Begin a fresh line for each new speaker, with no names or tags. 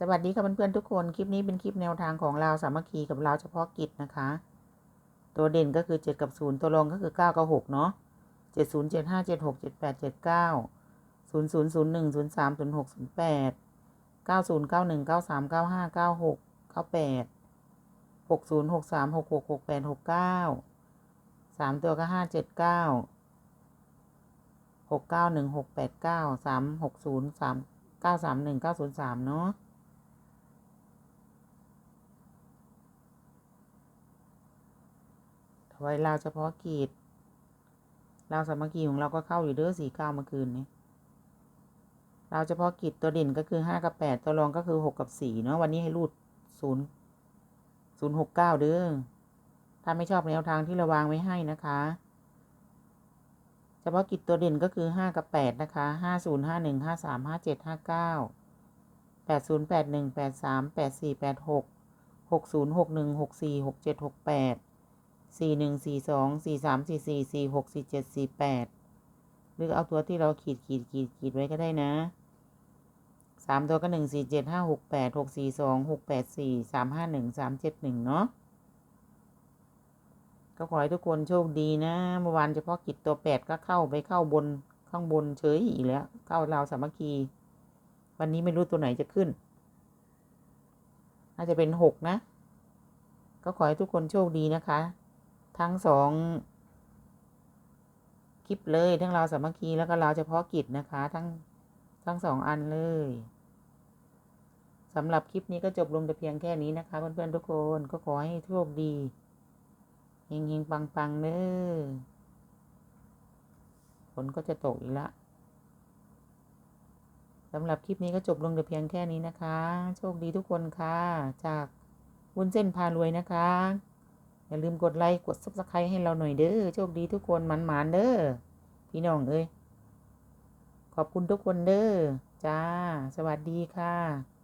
สวัสดีค่ะเพื่อนๆทุกคน คลิปนี้เป็นคลิปแนวทางของเราสามัคคีกับเราเฉพาะกิจนะคะ ตัวเด่นก็คือ 7 กับ 0 ตัวรองก็คือ 9 กับ 6 เนาะ7 0 7 5 7 6 7 8 7 9 0 0 0 1 0 3 0 6 0 8 9 0 9 1 9 3 9 5 9 6 9 8 6 0 6 3 6 6 6 8 6 9 3 ตัวก็ 5 7 9 6 9 1 6 8 9 3 6 0 3 9 3 1 9 0 3 เนาะ ไว้ลาวเฉพาะกิจลาวสามัคคีของเราก็เข้าอยู่เด้อสี่เก้าเมื่อคืนนี้ลาวเฉพาะกิจตัวเด่นก็คือห้ากับแปดตัวรองก็คือหกกับสี่เนาะวันนี้ให้รูดศูนย์ศูนย์หกเก้าเด้อถ้าไม่ชอบแนวทางที่เราวางไว้ให้นะคะ เฉพาะกิจตัวเด่นก็คือห้ากับแปดนะคะห้าศูนย์ห้าหนึ่งห้าสามห้าเจ็ดห้าเก้าแปดศูนย์แปดหนึ่งแปดสามแปดสี่แปดหกหกศูนย์หกหนึ่งหกสี่หกเจ็ดหกแปด สี่หนึ่งสี่สองสี่สามสี่สี่สี่หกสี่เจ็ดสี่แปดหรือเอาตัวที่เราขีดขีดขีดขีดไว้ก็ได้นะสามตัวก็หนึ่งสี่เจ็ดห้าหกแปดหกสี่สองหกแปดสี่สามห้าหนึ่งสามเจ็ดหนึ่งเนาะก็ขอให้ทุกคนโชคดีนะ เมื่อวานเฉพาะกิจตัวแปดก็เข้าไปเข้าบนข้างบนเฉยอีกแล้ว เข้าเราวสามัคคี วันนี้ไม่รู้ตัวไหนจะขึ้น น่าจะเป็นหกนะ ก็ขอให้ทุกคนโชคดีนะคะ ทั้งสองคลิปเลยทั้งเราวสามัคคีแล้วก็เราวเฉพาะกิจนะคะ ทั้งทั้งสองอันเลยสำหรับคลิปนี้ก็จบลงแต่เพียงแค่นี้นะคะ เพื่อนๆทุกคนก็ขอให้โชคดีเฮงๆปังๆเด้อฝนก็จะตกอีกละสำหรับคลิปนี้ก็จบลงแต่เพียงแค่นี้นะคะ โชคดีทุกคนค่ะ จากวุ้นเส้นพารวยนะคะ อย่าลืมกดไลค์กดซับสไครต์ให้เราหน่อยเด้อโชคดีทุกคนมันหมานๆเด้อพี่น้องเอ้ยขอบคุณทุกคนเด้อจ้า สวัสดีค่ะ